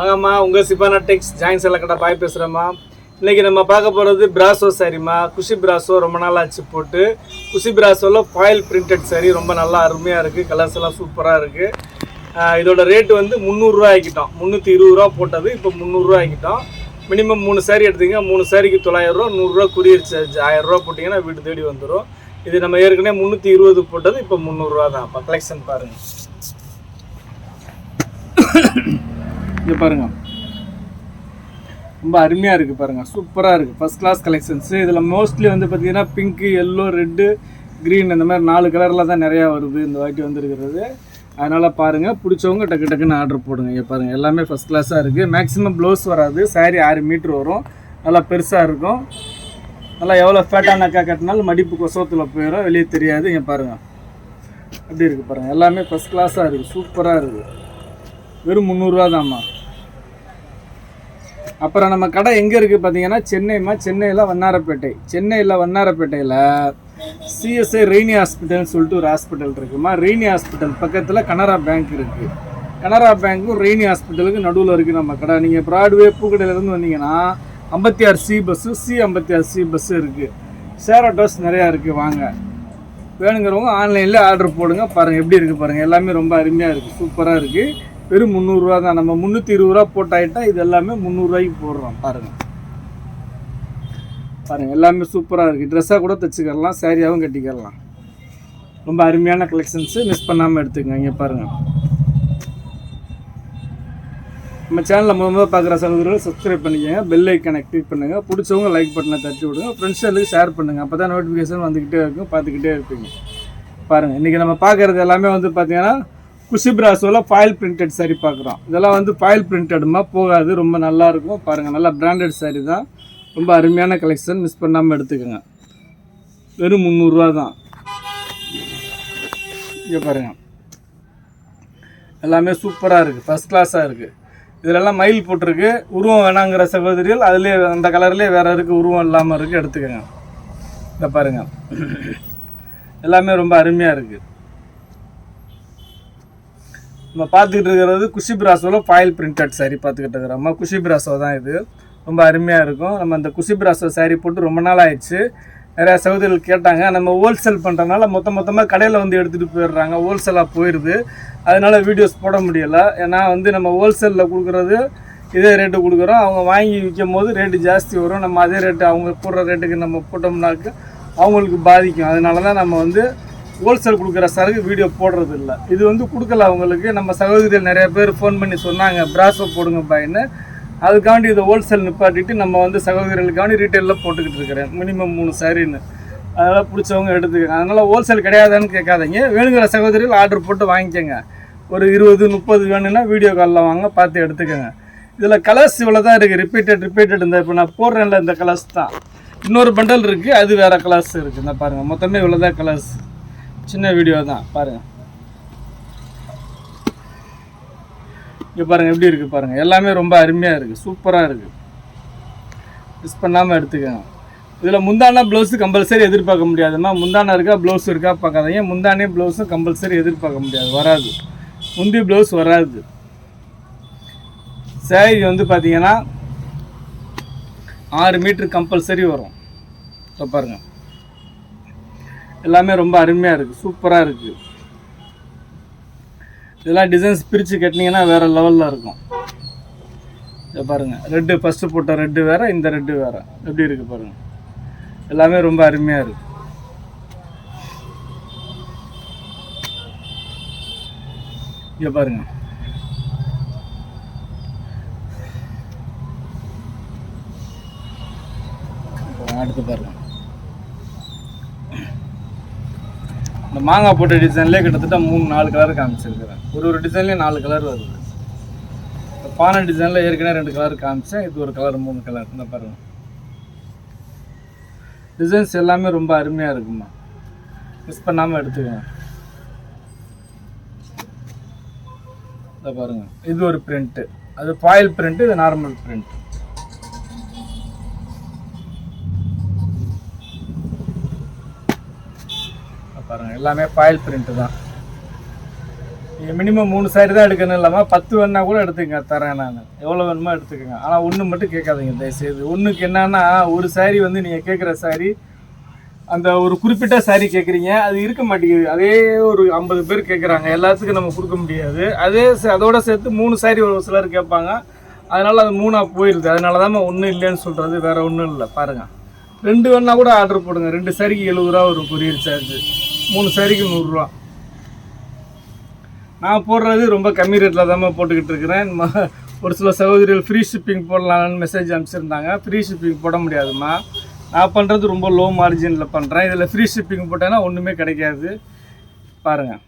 வாங்கம்மா உங்கள் சிபானா டெக்ஸ் ஜாயின் செல்லக்கடை பாய் பேசுகிறேம்மா இன்றைக்கி நம்ம பார்க்க போகிறது பிராசோ சாரிம்மா குஷி பிராசோ ரொம்ப நாள் ஆச்சு போட்டு. குஷி பிராசோவில் ஃபாயில் பிரிண்டட் saree ரொம்ப நல்லா அருமையாக இருக்குது கலர்ஸ் எல்லாம் சூப்பராக இருக்குது இதோட ரேட்டு வந்து முந்நூறுரூவா ஆக்கிட்டோம். முந்நூற்றி இருபது ரூபா போட்டது இப்போ முந்நூறுரூவா ஆக்கிட்டோம். மினிமம் மூணு சாரி எடுத்தீங்க மூணு சாரிக்கு தொள்ளாயிரரூவா நூறுரூவா குரியர் சார்ஜ் ஆயிரரூவா போட்டிங்கன்னா வீடு தேடி வந்துடும் இது நம்ம ஏற்கனவே முந்நூற்றி இருபது போட்டது இப்போ முந்நூறுரூவா தான். இப்போ கலெக்ஷன் பாருங்கள் இது பாருங்க. ரொம்ப அருமையாக இருக்குது பாருங்கள் சூப்பராக இருக்குது ஃபஸ்ட் கிளாஸ் கலெக்ஷன்ஸு இதில் மோஸ்ட்லி வந்து பார்த்திங்கன்னா பிங்க்கு எல்லோ ரெட்டு க்ரீன் இந்த மாதிரி நாலு கலரில் தான் நிறையா வருது இந்த வாட்டி வந்துருக்கிறது. அதனால் பாருங்கள் பிடிச்சவங்க டக்கு டக்குன்னு ஆர்டர் போடுங்க. இங்கே பாருங்கள் எல்லாமே ஃபஸ்ட் கிளாஸாக இருக்குது மேக்ஸிமம் ப்ளவுஸ் வராது. Saree ஆறு மீட்ரு வரும். நல்லா பெருசாக இருக்கும். நல்லா எவ்வளோ ஃபேட்டான அக்கா கட்டினாலும் மடிப்பு கொசவத்தில் போயிடும் வெளியே தெரியாது. இங்கே பாருங்கள் அப்படி இருக்குது பாருங்கள் எல்லாமே ஃபஸ்ட் கிளாஸாக இருக்குது சூப்பராக இருக்குது வெறும் முந்நூறுரூவா தான்மா. அப்புறம் நம்ம கடை எங்கே இருக்குது பார்த்தீங்கன்னா சென்னைமா சென்னையில் வண்ணாரப்பேட்டை. சென்னையில் வண்ணாரப்பேட்டையில் சிஎஸ்ஐ ரெய்னி ஹாஸ்பிட்டல்னு சொல்லிட்டு ஒரு ஹாஸ்பிட்டல் இருக்குமா? ரெய்னி ஹாஸ்பிட்டல் பக்கத்தில் கனரா பேங்க் இருக்குது கனரா பேங்க்கும் ரெய்னி ஹாஸ்பிட்டலுக்கு நடுவில் இருக்குது நம்ம கடை. நீங்கள் ப்ராட்வே பூக்கடையிலேருந்து வந்தீங்கன்னா ஐம்பத்தி ஆறு சி பஸ்ஸு சி ஐம்பத்தி ஆறு சி பஸ்ஸு இருக்குது ஷேர் ஆட்டோஸ் நிறையா இருக்குது வாங்க. வேணுங்கிறவங்க ஆன்லைனில் ஆர்டர் போடுங்க பாருங்கள் எப்படி இருக்குது பாருங்கள் எல்லாமே ரொம்ப அருமையாக இருக்குது சூப்பராக இருக்குது வெறும் முந்நூறுரூவா தான். நம்ம முந்நூற்றி இருபது ரூபா போட்டாயிட்டா இது எல்லாமே முந்நூறுரூவாய்க்கு போடுறோம். பாருங்கள் பாருங்கள் எல்லாமே சூப்பராக இருக்குது ட்ரெஸ்ஸாக கூட தைச்சிக்கலாம் சேரீயாகவும் கட்டிக்கலாம் ரொம்ப அருமையான கலெக்ஷன்ஸு மிஸ் பண்ணாமல் எடுத்துக்கங்க. இங்கே பாருங்கள் நம்ம சேனலில் முத முதல் பார்க்குற சகோதரர்கள் சப்ஸ்கிரைப் பண்ணிக்கோங்க. பெல் ஐக்கனை கிளிக் பண்ணுங்கள் பிடிச்சவங்க லைக் பட்டனை தட்டி விடுங்க. ஃப்ரெண்ட்ஸ்களுக்கு ஷேர் பண்ணுங்கள் அப்போ தான் நோட்டிஃபிகேஷன் வந்துக்கிட்டே இருக்கும் பார்த்துக்கிட்டே இருப்பீங்க. பாருங்கள் இன்றைக்கி நம்ம பார்க்குறது எல்லாமே வந்து பார்த்திங்கன்னா குஷி ஃபாயில் பிரிண்டட் சாரி பார்க்குறோம். இதெல்லாம் வந்து ஃபாயில் பிரிண்டடுமா போகாது ரொம்ப நல்லா இருக்கும். பாருங்கள் நல்லா பிராண்டட் சாரி தான். ரொம்ப அருமையான கலெக்ஷன் மிஸ் பண்ணாமல் எடுத்துக்கோங்க. வெறும் முந்நூறுரூவா தான். இங்கே பாருங்கள் எல்லாமே சூப்பராக இருக்குது ஃபஸ்ட் கிளாஸாக இருக்குது இதிலெல்லாம் மயில் போட்டிருக்கு. உருவம் வேணாங்கிற சகோதரிகள் அதுலேயே அந்த கலர்லேயே வேறு இருக்குது உருவம் இல்லாமல் இருக்குது எடுத்துக்கோங்க. இந்த பாருங்கள் எல்லாமே ரொம்ப அருமையாக இருக்குது நம்ம பார்த்துக்கிட்டு இருக்கிறது குஷி பிராசோவில் ஃபாயில் பிரிண்டட் saree பார்த்துக்கிட்டு இருக்கிறோம். குஷி பிராசோ தான் இது. ரொம்ப அருமையாக இருக்கும். நம்ம அந்த குஷி பிராசோ saree போட்டு ரொம்ப நாள் ஆயிடுச்சு. நிறையா சகோதரிகள் கேட்டாங்க நம்ம ஹோல்சேல் பண்ணுறதுனால மொத்த மொத்தமாக கடையில் வந்து எடுத்துகிட்டு போயிடுறாங்க. ஹோல்சேலாக போயிடுது அதனால வீடியோஸ் போட முடியலை. ஏன்னா வந்து நம்ம ஹோல்சேலில் கொடுக்குறது இதே ரேட்டு கொடுக்குறோம். அவங்க வாங்கி விற்கும் போது ரேட்டு ஜாஸ்தி வரும். நம்ம அதே ரேட்டு அவங்க போடுற ரேட்டுக்கு நம்ம போட்டோம்னாக்க அவங்களுக்கு பாதிக்கும். அதனால தான் நம்ம வந்து ஹோல்சேல் கொடுக்குற சரக்கு வீடியோ போடுறது இல்லை இது வந்து கொடுக்கல அவங்களுக்கு. நம்ம சகோதரிகள் நிறைய பேர் ஃபோன் பண்ணி சொன்னாங்க பிராஸோ போடுங்க பாயின்னு. அதுக்காண்டி இதை ஹோல்சேல் நிப்பாட்டிட்டு நம்ம வந்து சகோதரிகளுக்காண்டி ரீட்டெயிலில் போட்டுக்கிட்டு இருக்கிறேன். மினிமம் மூணு சாரின்னு அதெல்லாம் பிடிச்சவங்க எடுத்துக்கோங்க அதனால் ஹோல்சேல் கிடையாதுன்னு கேட்காதீங்க. வேணுங்கிற சகோதரிகள் ஆர்டர் போட்டு வாங்கிக்கோங்க. ஒரு இருபது முப்பது வேணும்னா வீடியோ காலில் வாங்க பார்த்து எடுத்துக்கோங்க. இதில் கலர்ஸ் இவ்வளோ தான் இருக்குது ரிப்பீட்டட் ரிப்பீட்டட் இந்த இப்போ நான் போடுறேன்ல இந்த கலர்ஸ் தான். இன்னொரு பண்டல் இருக்குது அது வேறு கலர்ஸ் இருக்குது இந்த பாருங்கள் மொத்தமே இவ்வளோ தான் கலர்ஸ் சின்ன வீடியோ தான் பாருங்கள் இங்கே பாருங்கள் எப்படி இருக்குது பாருங்கள் எல்லாமே ரொம்ப அருமையாக இருக்குது சூப்பராக இருக்குது மிஸ் பண்ணாமல் எடுத்துக்கோங்க. இதில் முந்தானா ப்ளவுஸு கம்பல்சரி எதிர்பார்க்க முடியாதுமா முந்தானா இருக்கா ப்ளவுஸ் இருக்கா பார்க்காதீங்க. முந்தானே ப்ளவுஸும் கம்பல்சரி எதிர்பார்க்க முடியாது வராது. முந்தி ப்ளவுஸ் வராது. சேரீ வந்து பார்த்தீங்கன்னா ஆறு மீட்ரு கம்பல்சரி வரும். இப்போ பாருங்கள் எல்லாமே ரொம்ப அருமையாக இருக்குது சூப்பராக இருக்குது இதெல்லாம் டிசைன்ஸ் பிரித்து கட்டினீங்கன்னா வேறு லெவலில் இருக்கும். இதை பாருங்கள் ரெட்டு ஃபஸ்ட்டு போட்ட ரெட்டு வேறு இந்த ரெட்டு வேறு. எப்படி இருக்குது பாருங்கள் எல்லாமே ரொம்ப அருமையாக இருக்குது இங்கே பாருங்கள் அடுத்து பாருங்கள் இந்த மாங்காய் போட்ட டிசைன்லேயே கிட்டத்தட்ட மூணு நாலு கலர் காமிச்சிருக்கிறேன் ஒரு ஒரு டிசைன்லேயும் நாலு கலர் வருது. இந்த பானை டிசைனில் ஏற்கனவே ரெண்டு கலர் காமிச்சேன். இது ஒரு கலர் மூணு கலர் இந்த பாருங்க. டிசைன்ஸ் எல்லாமே ரொம்ப அருமையாக இருக்குமா மிஸ் பண்ணாமல் எடுத்துக்கோங்க. இதை பாருங்கள் இது ஒரு பிரிண்ட்டு அது ஃபாயில் பிரிண்ட்டு இது நார்மல் பிரிண்ட்டு பாருங்கள் எல்லாமே பாயில் பிரிண்ட்டு தான். நீங்கள் மினிமம் மூணு சைடு தான் எடுக்கணும் இல்லாமல் பத்து வேணா கூட எடுத்துக்கங்க தரேன் நான். எவ்வளோ வேணுமோ எடுத்துக்கோங்க. ஆனால் ஒன்று மட்டும் கேட்காதீங்க தயவுசெய்து. ஒன்றுக்கு என்னன்னா ஒரு சாரி வந்து நீங்கள் கேட்குற சாரி அந்த ஒரு குறிப்பிட்ட சாரி கேட்குறீங்க அது இருக்க மாட்டேங்குது. அதே ஒரு ஐம்பது பேர் கேட்குறாங்க எல்லாத்துக்கும் நம்ம கொடுக்க முடியாது. அதே அதோட சேர்த்து மூணு சாரி ஒரு சிலர் கேட்பாங்க. அதனால் அது மூணாக போயிடுது அதனால தான் ஒன்றும் இல்லைன்னு சொல்கிறது வேறு ஒன்றும் இல்லை. பாருங்கள் ரெண்டு வேணா கூட ஆர்டர் போடுங்க. ரெண்டு சாரிக்கு எழுபது ரூபா ஒரு கொரியர் சார்ஜ் மூணு சாரிக்கு நூறுரூவா. நான் போடுறது ரொம்ப கம்மி ரேட்டில் தான் போட்டுக்கிட்டு இருக்கிறேன். ஒரு சில சகோதரிகள் ஃப்ரீ ஷிப்பிங் போடலான்னு மெசேஜ் அனுப்பிச்சிருந்தாங்க. ஃப்ரீ ஷிப்பிங் போட முடியாதும்மா. நான் பண்ணுறது ரொம்ப லோ மார்ஜினில் பண்ணுறேன் இதில் ஃப்ரீ ஷிப்பிங் போட்டேன்னா ஒன்றுமே கிடைக்காது. பாருங்கள்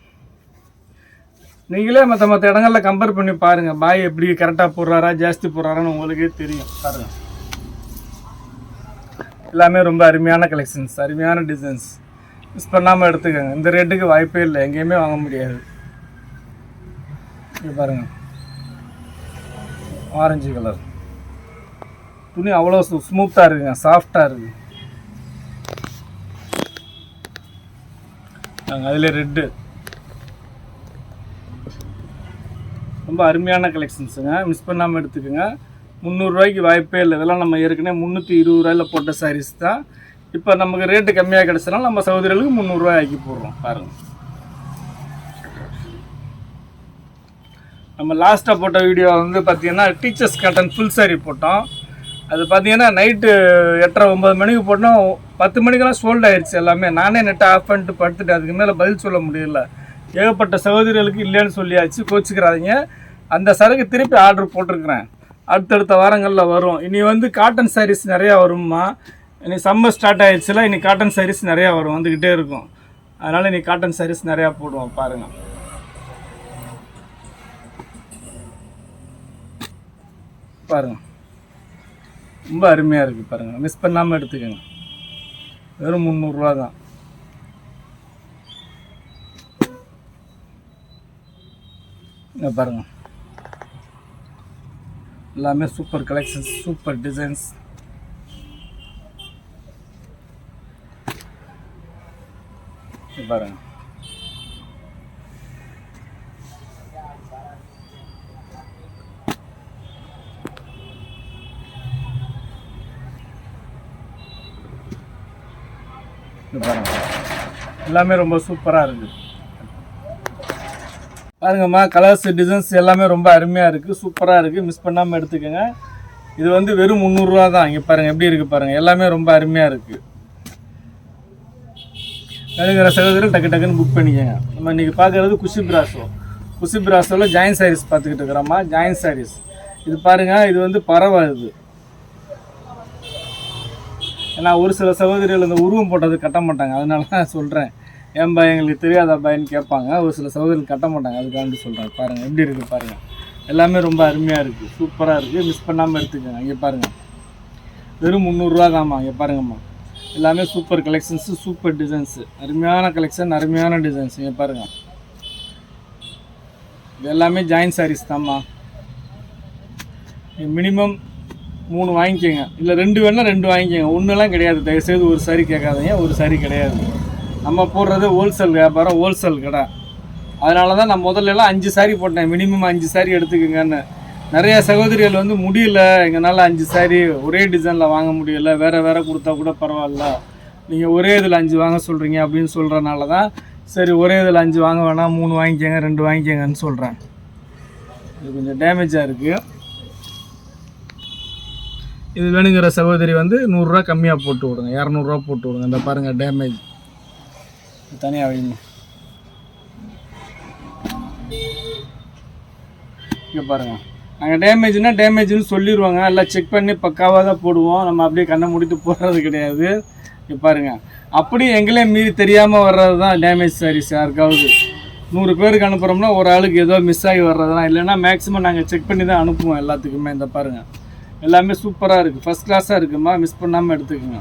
நீங்களே மற்ற மற்ற இடங்கள்ல கம்பேர் பண்ணி பாருங்கள் பாய் எப்படி கரெக்டாக போடுறாரா ஜாஸ்தி போடுறாரான்னு உங்களுக்கே தெரியும். பாருங்கள் எல்லாமே ரொம்ப அருமையான கலெக்ஷன்ஸ் அருமையான டிசைன்ஸ் மிஸ் பண்ணாமல் எடுத்துக்கோங்க. இந்த ரேட்டுக்கு வாய்ப்பே இல்லை. எங்கேயுமே வாங்க முடியாது. இங்கே பாருங்கள் ஆரஞ்சு கலர் துணி அவ்வளோ ஸ்மூத்தாக இருக்குங்க. சாஃப்டாக இருக்கு. அதில் ரெட்டு ரொம்ப அருமையான கலெக்ஷன்ஸுங்க மிஸ் பண்ணாமல் எடுத்துக்கோங்க. முந்நூறுரூவாய்க்கு வாய்ப்பே இல்லை. இதெல்லாம் நம்ம ஏற்கனவே முந்நூற்றி இருபது ரூபாயில போட்ட சாரீஸ் தான். இப்போ நமக்கு ரேட்டு கம்மியாக கிடச்சனால நம்ம சகோதரிகளுக்கு முந்நூறுரூவா ஆக்கி போடுறோம் பாருங்கள் நம்ம லாஸ்ட்டாக போட்ட வீடியோ வந்து பார்த்தீங்கன்னா டீச்சர்ஸ் காட்டன் ஃபுல் சாரி போட்டோம். அது பார்த்தீங்கன்னா நைட்டு எட்டரை ஒம்பது மணிக்கு போட்டோம். பத்து மணிக்கெல்லாம் சோல்ட் ஆயிடுச்சு எல்லாமே. நானே நெட்டை ஆஃப் பண்ணிட்டு படுத்துட்டு அதுக்கு மேலே பதில் சொல்ல முடியல. ஏகப்பட்ட சகோதரிகளுக்கு இல்லைன்னு சொல்லியாச்சு. கோச்சிக்கிறாதீங்க. அந்த சரக்கு திருப்பி ஆர்டர் போட்டிருக்கிறேன். அடுத்தடுத்த வாரங்களில் வரும். இனி வந்து காட்டன் சாரீஸ் நிறையா வரும்மா. இன்னைக்கு சம்மர் ஸ்டார்ட் ஆயிடுச்சுல இன்னைக்கு காட்டன் சாரீஸ் நிறையா வரும் வந்துக்கிட்டே இருக்கும். அதனால் இன்னைக்கு காட்டன் சாரீஸ் நிறையா போடுவோம் பாருங்கள் பாருங்க. ரொம்ப அருமையாக இருக்குது பாருங்கள் மிஸ் பண்ணாமல் எடுத்துக்கோங்க. வெறும் முந்நூறுரூவா தான். இங்க பாருங்க. எல்லாமே சூப்பர் கலெக்ஷன்ஸ் சூப்பர் டிசைன்ஸ் பாருங்க. பாருங்க. எல்லாமே ரொம்ப சூப்பராக இருக்குது பாருங்கம்மா கலர்ஸ் டிசைன்ஸ் எல்லாமே ரொம்ப அருமையாக இருக்குது சூப்பராக இருக்குது மிஸ் பண்ணாமல் எடுத்துக்கோங்க. இது வந்து வெறும் முந்நூறுரூவா தான். இங்கே பாருங்கள் எப்படி இருக்குது பாருங்கள் எல்லாமே ரொம்ப அருமையாக இருக்குது வேணுங்கிற சகோதரர் டக்கு டக்குன்னு புக் பண்ணிக்கோங்க. நம்ம இன்றைக்கி பார்க்குறது குஷி பிராசோ ஜாயின் சாரீஸ் பார்த்துக்கிட்டு இருக்கிறோம்மா. ஜாயின் சாரீஸ் இது பாருங்கள் இது வந்து பறவை இது ஏன்னா ஒரு சில சகோதரிகள் இந்த உருவம் போட்டது கட்ட மாட்டாங்க. அதனால தான் சொல்கிறேன் ஏன்பா எங்களுக்கு தெரியாத பாயின்னு கேட்பாங்க. ஒரு சில சகோதரிகள் கட்ட மாட்டாங்க. அதுக்காண்டி சொல்கிறேன் பாருங்கள் எப்படி இருக்குது பாருங்கள் எல்லாமே ரொம்ப அருமையாக இருக்குது சூப்பராக இருக்குது மிஸ் பண்ணாமல் எடுத்துக்கோங்க. இங்கே பாருங்கள் வெறும் முந்நூறுரூவா தாம்மா இங்கே பாருங்கம்மா. எல்லாமே சூப்பர் கலெக்ஷன்ஸு சூப்பர் டிசைன்ஸு அருமையான கலெக்ஷன் அருமையான டிசைன்ஸ் இங்கே பாருங்கள் இது எல்லாமே ஜாயின் சாரீஸ் தாம்மா மினிமம் மூணு வாங்கிக்கோங்க. இல்லை ரெண்டு வேணால் ரெண்டு வாங்கிக்கோங்க. ஒன்றுலாம் கிடையாது. தயவுசெய்து ஒரு சாரி கேட்காதீங்க. ஒரு சாரி கிடையாது. நம்ம போடுறது ஹோல்சேல் வியாபாரம் ஹோல்சேல் கடை. அதனால தான் நான் முதல்ல எல்லாம் அஞ்சு சாரி போட்டேன். மினிமம் அஞ்சு சாரி எடுத்துக்கோங்கன்னு. நிறைய சகோதரிகள் வந்து முடியல. எங்களால் அஞ்சு சாரி ஒரே டிசைனில் வாங்க முடியல. வேறு வேறு கொடுத்தா கூட பரவாயில்ல. நீங்கள் ஒரே இதில் அஞ்சு வாங்க சொல்கிறீங்க அப்படின்னு சொல்கிறனால தான் சரி ஒரே இதில் அஞ்சு வாங்க வேணாம் மூணு வாங்கிக்கோங்க ரெண்டு வாங்கிக்கோங்கன்னு சொல்கிறேன் இது கொஞ்சம் டேமேஜாக இருக்குது இது வேணுங்கிற சகோதரி வந்து நூறுரூவா கம்மியாக போட்டு விடுங்க. இரநூறுவா போட்டு விடுங்க. இந்த பாருங்கள் டேமேஜ் தனியாக வைங்க. இங்கே பாருங்கள் நாங்கள் டேமேஜ்னா டேமேஜ்னு சொல்லிடுவாங்க எல்லாம் செக் பண்ணி பக்காவாக தான் போடுவோம். நம்ம அப்படியே கண்ணை முடித்து போடுறது கிடையாது. பாருங்க. அப்படி எங்களே மீறி தெரியாமல் வர்றது தான் டேமேஜ் சாரீஸ் யாருக்காவது. நூறு பேருக்கு அனுப்புகிறோம்னா ஒரு ஆளுக்கு ஏதோ மிஸ் ஆகி வர்றதுலாம் இல்லைன்னா மேக்ஸிமம் நாங்கள் செக் பண்ணி தான் அனுப்புவோம் எல்லாத்துக்குமே. இந்த பாருங்கள் எல்லாமே சூப்பராக இருக்குது ஃபஸ்ட் கிளாஸாக இருக்குமா? மிஸ் பண்ணாமல் எடுத்துக்கோங்க.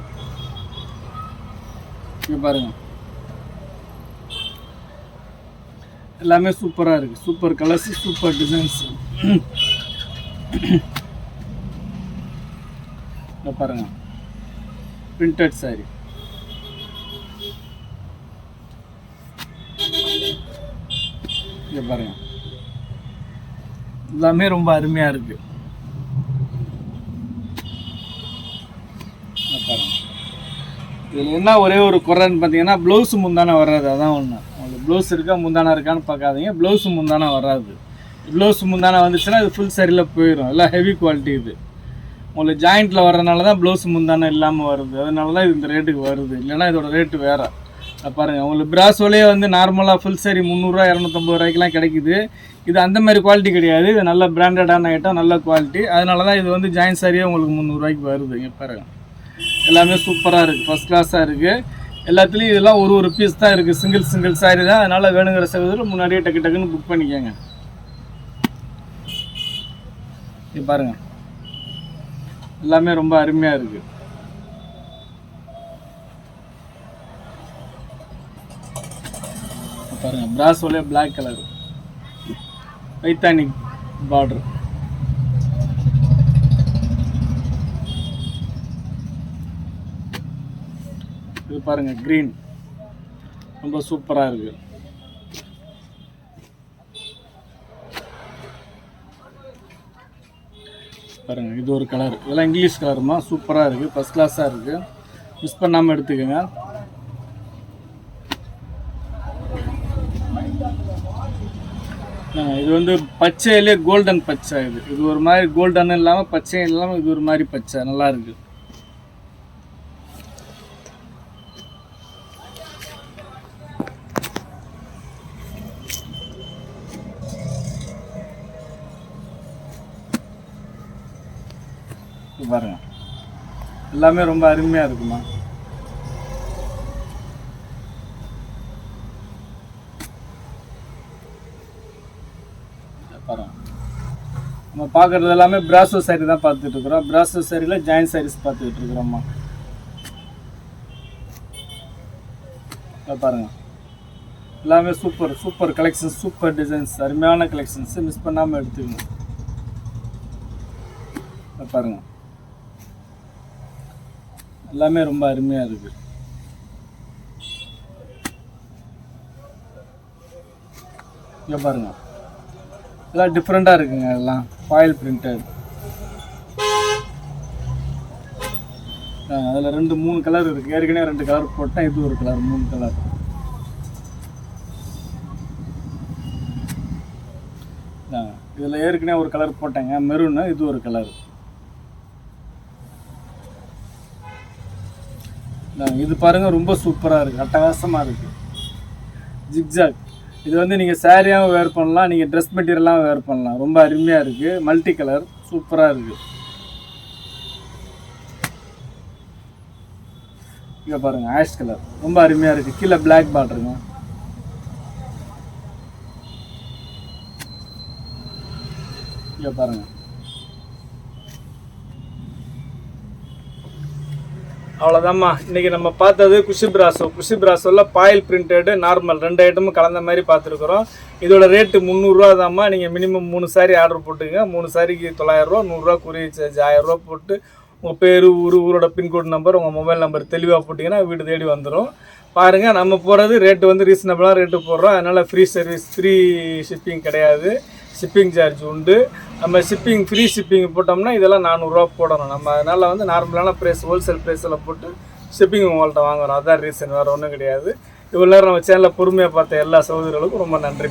இங்கே பாருங்கள் எல்லாமே சூப்பராக இருக்குது சூப்பர் கலர்ஸ் சூப்பர் டிசைன்ஸ் இங்கே பாருங்க. பிரிண்டட் சாரி இங்கே பாருங்க. எல்லாமே ரொம்ப அருமையாக இருக்கு. பாருங்க. இதில் என்ன ஒரே ஒரு குறைன்னு பார்த்தீங்கன்னா ப்ளவுஸ் முந்தான வராது அதான் ஒன்று உங்களுக்கு ப்ளவுஸ் இருக்கா முந்தானா இருக்கான்னு பார்க்காதீங்க. ப்ளவுஸ் முந்தானா வராது ப்ளவுஸ் முந்தானா வந்துச்சுன்னா இது ஃபுல் சரியில் போயிடும் எல்லாம் ஹெவி குவாலிட்டி இது. உங்களுக்கு ஜாயிண்ட்டில் வர்றதுனால தான் ப்ளவுஸ் முந்தான இல்லாமல் வருது. அதனால தான் இது இந்த ரேட்டுக்கு வருது. இல்லைன்னா இதோட ரேட்டு வேறு. பாருங்கள் உங்களுக்கு பிராசோலே வந்து நார்மலாக ஃபுல் சரி முந்நூறுரூவா இரநூத்தம்பது ரூபாய்க்குலாம் கிடைக்குது. இது அந்த மாதிரி குவாலிட்டி கிடையாது. இது நல்ல பிராண்டடான ஐட்டம் நல்ல குவாலிட்டி அதனால தான் இது வந்து ஜாயின் சரியாக உங்களுக்கு முந்நூறுரூவாய்க்கு வருது. இங்கே பாருங்கள் எல்லாமே சூப்பராக இருக்குது ஃபஸ்ட் கிளாஸாக இருக்குது எல்லாத்துலேயும் இதெல்லாம் ஒரு ஒரு பீஸ் தான் இருக்குது சிங்கிள் சிங்கிள் சாரி தான். அதனால் வேணுங்கிற சகோதரர் முன்னாடியே டக்கு டக்குன்னு புக் பண்ணிக்கோங்க. இது பாருங்கள் எல்லாமே ரொம்ப அருமையாக இருக்குது பாருங்க பிராசோலே பிளாக் கலர் பைத்தானிக் பார்டர் இது பாருங்க க்ரீன் ரொம்ப சூப்பராக இருக்குது பாருங்கள் இது ஒரு கலர் இதெல்லாம் இங்கிலீஷ் கலருமா சூப்பராக இருக்குது ஃபஸ்ட் கிளாஸாக இருக்குது மிஸ் பண்ணாமல் எடுத்துக்கோங்க. இது வந்து பச்சையிலே கோல்டன் பச்சை இது. இது ஒரு மாதிரி கோல்டன் இல்லாமல் பச்சையும் இல்லாமல் இது ஒரு மாதிரி பச்சை. நல்லா இருக்குது பாருங்க. எல்லாமே ரொம்ப அருமையாக இருக்குமா? பாருங்க. நம்ம பார்க்குறது எல்லாமே பிராசோ சாரி தான் பார்த்துட்டு இருக்கிறோம். பிராசோ சாரியில் ஜாயின் சாரீஸ் பார்த்துக்கிட்டு இருக்கிறோம்மா. பாருங்க. எல்லாமே super super collections super designs அருமையான கலெக்ஷன்ஸ் மிஸ் பண்ணாமல் எடுத்துக்கணும் இதை பாருங்க. எல்லாமே ரொம்ப அருமையாக இருக்குது இங்கே பாருங்க. எல்லாம் டிஃப்ரெண்ட்டாக இருக்குங்க எல்லாம் ஃபாயில் பிரிண்டட் அதில் ரெண்டு மூணு கலர் இருக்குது ஏற்கனவே ரெண்டு கலர் போட்டேன். இது ஒரு கலர் மூணு கலர் இதில் ஏற்கனவே ஒரு கலர் போட்டேங்க. மெரூனு இது ஒரு கலர் இது பாருங்க ரொம்ப சூப்பராக இருக்குது அட்டகாசமாக இருக்குது ஜிக்ஜாக். இது வந்து நீங்கள் சாரியாகவும் வேர் பண்ணலாம் நீங்கள் ட்ரெஸ் மெட்டீரியலாகவும் வேர் பண்ணலாம். ரொம்ப அருமையாக இருக்குது மல்டி கலர் சூப்பராக இருக்குது இங்கே பாருங்கள் ஆஷ் கலர் ரொம்ப அருமையாக இருக்குது கீழே பிளாக் பார்டருங்க இங்கே பாருங்கள் அவ்வளோதாம்மா இன்றைக்கி நம்ம பார்த்தது குஷி பிராசோ குஷி பிராசோவில் பாயில் பிரிண்டடு நார்மல் ரெண்டு ஐட்டமும் கலந்த மாதிரி பார்த்துருக்குறோம். இதோட ரேட்டு முந்நூறுரூவா தாம்மா நீங்கள் மினிமம் மூணு சாரி ஆர்டர் போட்டுங்க மூணு சாரிக்கு தொள்ளாயிரரூவா நூறுரூவா கொரியர் சார்ஜ் ஆயிரரூவா போட்டு உங்கள் பேர் ஊர் ஊரோட பின்கோட் நம்பர் உங்கள் மொபைல் நம்பர் தெளிவாக போட்டிங்கன்னா வீடு தேடி வந்துடும் பாருங்கள் நம்ம போகிறது ரேட்டு வந்து ரீசனபிளாக ரேட்டு போடுறோம். அதனால் ஃப்ரீ சர்வீஸ் ஃப்ரீ ஷிப்பிங் கிடையாது. ஷிப்பிங் சார்ஜ் உண்டு. நம்ம ஷிப்பிங் ஃப்ரீ ஷிப்பிங் போட்டோம்னா இதெல்லாம் நானூறுரூவா போடணும். நம்ம அதனால் வந்து நார்மலான ப்ரைஸ் ஹோல்சேல் ப்ரைஸில் போட்டு ஷிப்பிங் உங்கள்கிட்ட வாங்குறோம் அதான் ரீசன் வேறு ஒன்றும் கிடையாது. இவ்வளோ நேரம் நம்ம சேனலில் பொறுமையாக பார்த்த எல்லா சகோதரர்களுக்கும் ரொம்ப நன்றி.